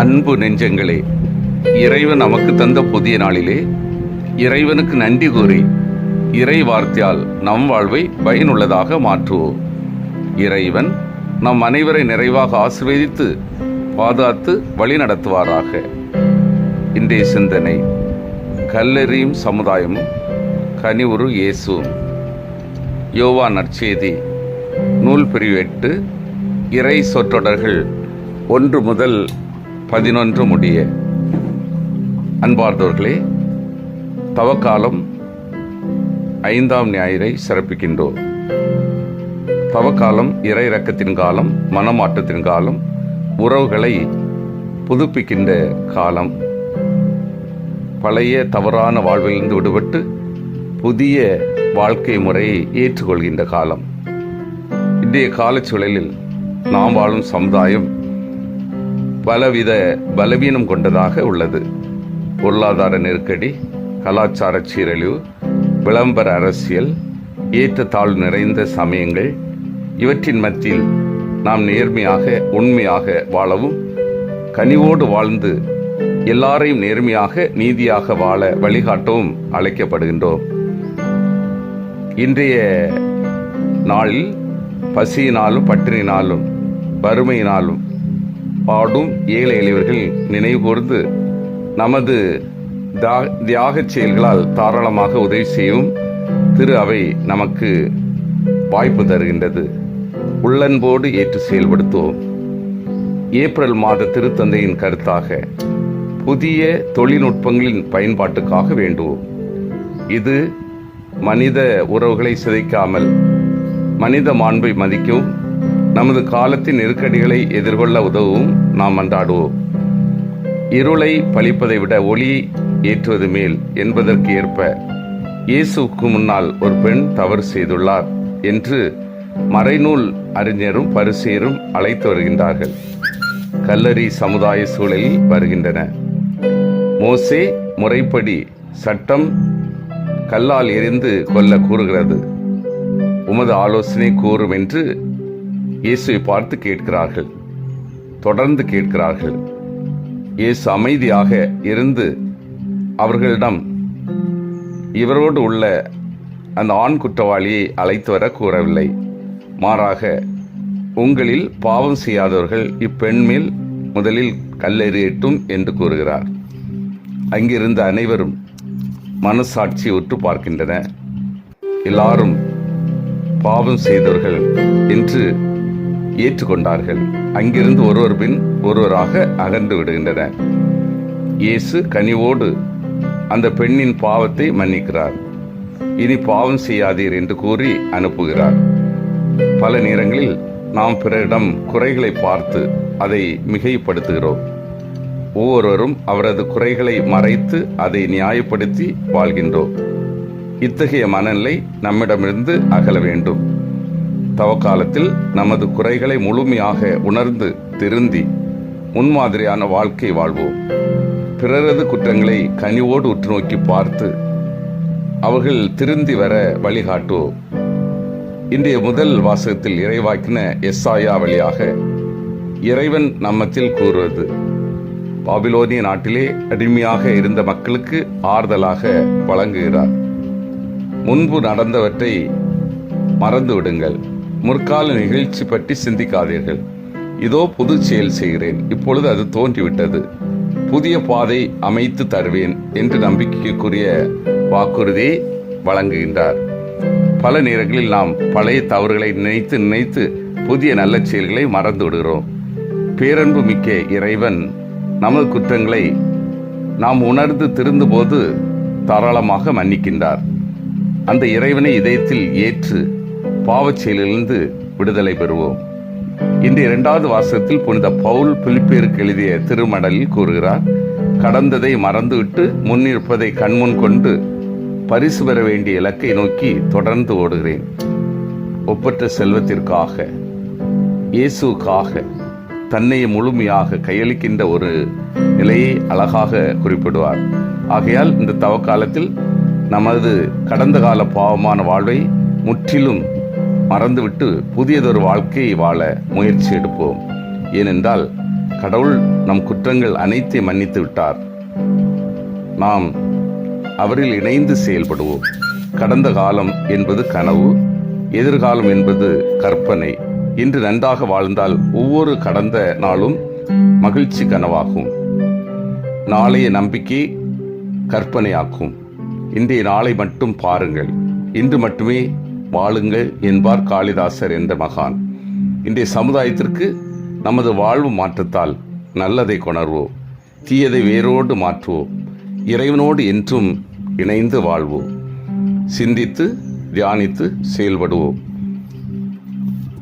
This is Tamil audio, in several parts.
அன்பு நெஞ்சங்களே இறைவன் நமக்கு தந்த புதிய நாளிலே இறைவனுக்கு நன்றி கூறி இறை வார்த்தையால் நம் வாழ்வை பயனுள்ளதாக மாற்றுவோம். இறைவன் நம் அனைவரை நிறைவாக ஆசிர்வதித்து பாதுகாத்து வழி நடத்துவாராக. இன்றைய சிந்தனை கல்லெறியும் சமுதாயமும் கனிவுறு இயேசுவும். யோவா நற்செய்தி நூல் பிரிவு எட்டு இறை சொற்றொடர்கள் ஒன்று முதல் பதினொன்று முடிய. அன்பார்ந்தவர்களே தவக்காலம் ஐந்தாம் ஞாயிறை சிறப்பிக்கின்றோம். தவக்காலம் இறை இறக்கத்தின் காலம் மனமாற்றத்தின் காலம் உறவுகளை புதுப்பிக்கின்ற காலம். பழைய தவறான வாழ்விலிருந்து விடுபட்டு புதிய வாழ்க்கை முறையை ஏற்றுக்கொள்கின்ற காலம். இன்றைய காலச்சூழலில் நாம் வாழும் சமுதாயம் பலவித பலவீனம் கொண்டதாக உள்ளது. பொருளாதார நெருக்கடி கலாச்சார சீரழிவு விளம்பர அரசியல் ஏற்றத்தாழ்வு நிறைந்த சமயங்கள் இவற்றின் மத்தியில் நாம் நேர்மையாக உண்மையாக வாழவும் கனிவோடு வாழ்ந்து எல்லாரையும் நேர்மையாக நீதியாக வாழ வழிகாட்டவும் அழைக்கப்படுகின்றோம். இன்றைய நாளில் பசியினாலும் பட்டினினாலும் வறுமையினாலும் பாடும் ஏழை எளியவர்கள் நினைவுகூர்ந்து நமது தியாக தியாகச் செயல்களால் தாராளமாக உதவி செய்யும் திரு அவை நமக்கு வாய்ப்பு தருகின்றது. உள்ளன்போடு ஏற்று செயல்படுத்துவோம். ஏப்ரல் மாத திருத்தந்தையின் கருத்தாக புதிய தொழில்நுட்பங்களின் பயன்பாட்டுக்காக வேண்டுவோம். இது மனித உறவுகளை சிதைக்காமல் மனித மாண்பை மதிக்கவும் நமது காலத்தின் நெருக்கடிகளை எதிர்கொள்ள உதவும் நாம் மன்றாடுவோம். இருளை பழிப்பதை விட ஒளி ஏற்றுவது மேல் என்பதற்கு ஏற்ப இயேசுவுக்கு முன்னால் ஒரு பெண் தவறு செய்துள்ளார் என்று மறைநூல் அறிஞரும் பரிசேரும் அழைத்து வருகின்றார்கள். கல்லறி சமுதாய சூழலில் வருகின்றன. மோசே முறைப்படி சட்டம் கல்லால் எரிந்து கொல்ல கூறுகிறது. உமது ஆலோசனை கூறும் என்று இயேசுவை பார்த்து கேட்கிறார்கள். தொடர்ந்து கேட்கிறார்கள். இயேசு அமைதியாக இருந்து அவர்களிடம் இவரோடு உள்ள அந்த ஆண் குற்றவாளியை அழைத்து வர கூறவில்லை. மாறாக உங்களில் பாவம் செய்யாதவர்கள் இப்பெண் மேல் முதலில் கல்லெறியட்டும் என்று கூறுகிறார். அங்கிருந்த அனைவரும் மனசாட்சி உற்று பார்க்கின்றன எல்லாரும் பாவம் செய்தவர்கள் என்று ஏற்றுக்கொண்டார்கள். அங்கிருந்து ஒருவர் பின் ஒருவராக அகன்று விடுகின்றனர். இயேசு கனிவோடு அந்த பெண்ணின் பாவத்தை மன்னிக்கிறார். இனி பாவம் செய்யாதீர் என்று கூறி அனுப்புகிறார். பல நேரங்களில் நாம் பிறரிடம் குறைகளை பார்த்து அதை மிகைப்படுத்துகிறோம். ஒவ்வொருவரும் அவரது குறைகளை மறைத்து அதை நியாயப்படுத்தி வாழ்கின்றோம். இத்தகைய மனநிலை நம்மிடமிருந்து அகல வேண்டும். தவக்காலத்தில் நமது குறைகளை முழுமையாக உணர்ந்து திருந்தி முன்மாதிரியான வாழ்க்கை வாழ்வோம். பிறரது குற்றங்களை கனிவோடு உற்று நோக்கி பார்த்து அவர்கள் திருந்தி வர வழிகாட்டுவோம். இன்றைய முதல் வாசகத்தில் இறைவாக்கின எஸ்ஆயா வழியாக இறைவன் நம்மத்தில் கூறுவது பாபிலோனிய நாட்டிலே அடிமையாக இருந்த மக்களுக்கு ஆறுதலாக வழங்குகிறார். முன்பு நடந்தவற்றை மறந்து விடுங்கள். முற்கால நிகழ்ச்சி பற்றி சிந்திக்காதீர்கள். இதோ புது செயல் செய்கிறேன். இப்பொழுது அது தோன்றிவிட்டது. புதிய பாதை அமைத்து தருவேன் என்று நம்பிக்கைக்குரிய வாக்குறுதியை வழங்குகின்றார். பல நேரங்களில் நாம் பழைய தவறுகளை நினைத்து நினைத்து புதிய நல்ல செயல்களை மறந்து விடுகிறோம். பேரன்பு மிக்க இறைவன் நமது குற்றங்களை நாம் உணர்ந்து திருந்தும்போது தாராளமாக மன்னிக்கின்றார். அந்த இறைவனை இதயத்தில் ஏற்று பாவச்செயலிலிருந்து விடுதலை பெறுவோம். இன்று இரண்டாவது வாசகத்தில் புனித பவுல் பிலிப்பேருக்கு எழுதிய திருமடலில் கூறுகிறார் கடந்ததை மறந்துவிட்டு முன்னிருப்பதை கண்முன் கொண்டு பரிசு பெற வேண்டிய இலக்கை நோக்கி தொடர்ந்து ஓடுகிறேன். ஒப்பற்ற செல்வத்திற்காக இயேசுக்காக தன்னை முழுமையாக கையளிக்கின்ற ஒரு நிலையை அழகாக குறிப்பிடுவார். ஆகையால் இந்த தவக்காலத்தில் நமது கடந்த கால பாவமான வாழ்வை முற்றிலும் மறந்துவிட்டு புதியதொரு வாழ்க்கையை வாழ முயற்சி எடுப்போம். ஏனென்றால் கடவுள் நம் குற்றங்கள் அனைத்தையும் மன்னித்து விட்டார். நாம் அவரில் இணைந்து செயல்படுவோம். கடந்த காலம் என்பது கனவு எதிர்காலம் என்பது கற்பனை. இன்று நன்றாக வாழ்ந்தால் ஒவ்வொரு கடந்த நாளும் மகிழ்ச்சி கனவாகும். நாளைய நம்பிக்கை கற்பனையாக்கும். இன்றைய நாளை மட்டும் பாருங்கள். இன்று மட்டுமே வாழுங்கள் என்பார் காளிதாசர் என்ற மகான். இன்றைய சமுதாயத்திற்கு நமது வாழ்வு மாற்றத்தால் நல்லதை கொணர்வோம் தீயதை வேரோடு மாற்றுவோம் இறைவனோடு என்றும் இணைந்து வாழ்வோம். சிந்தித்து தியானித்து செயல்படுவோம்.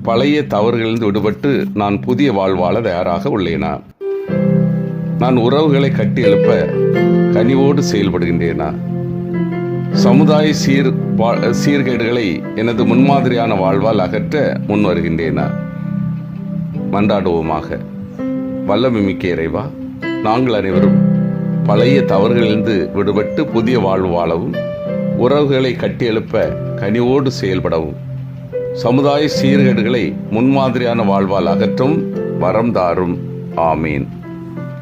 பழைய தவறுகளிலிருந்து விடுபட்டு நான் புதிய வாழ்வாழ தயாராக உள்ளேனா? நான் உறவுகளை கட்டி எழுப்ப கனிவோடு செயல்படுகின்றேனா? சமுதாய சீர் வா- சீர்கேடுகளை எனது முன்மாதிரியான வாழ்வால் அகற்ற முன் வருகின்றேனா? மன்றாடுவோமாக. வல்லமிமிக்க இறைவா நாங்கள் அனைவரும் பழைய தவறுகளிலிருந்து விடுபட்டு புதிய வாழ்வு வாழவும் உறவுகளை கட்டியெழுப்ப கனிவோடு செயல்படவும் சமுதாய சீர்கேடுகளை முன்மாதிரியான வாழ்வால் அகற்றும் வரம் தாரும். ஆமீன்.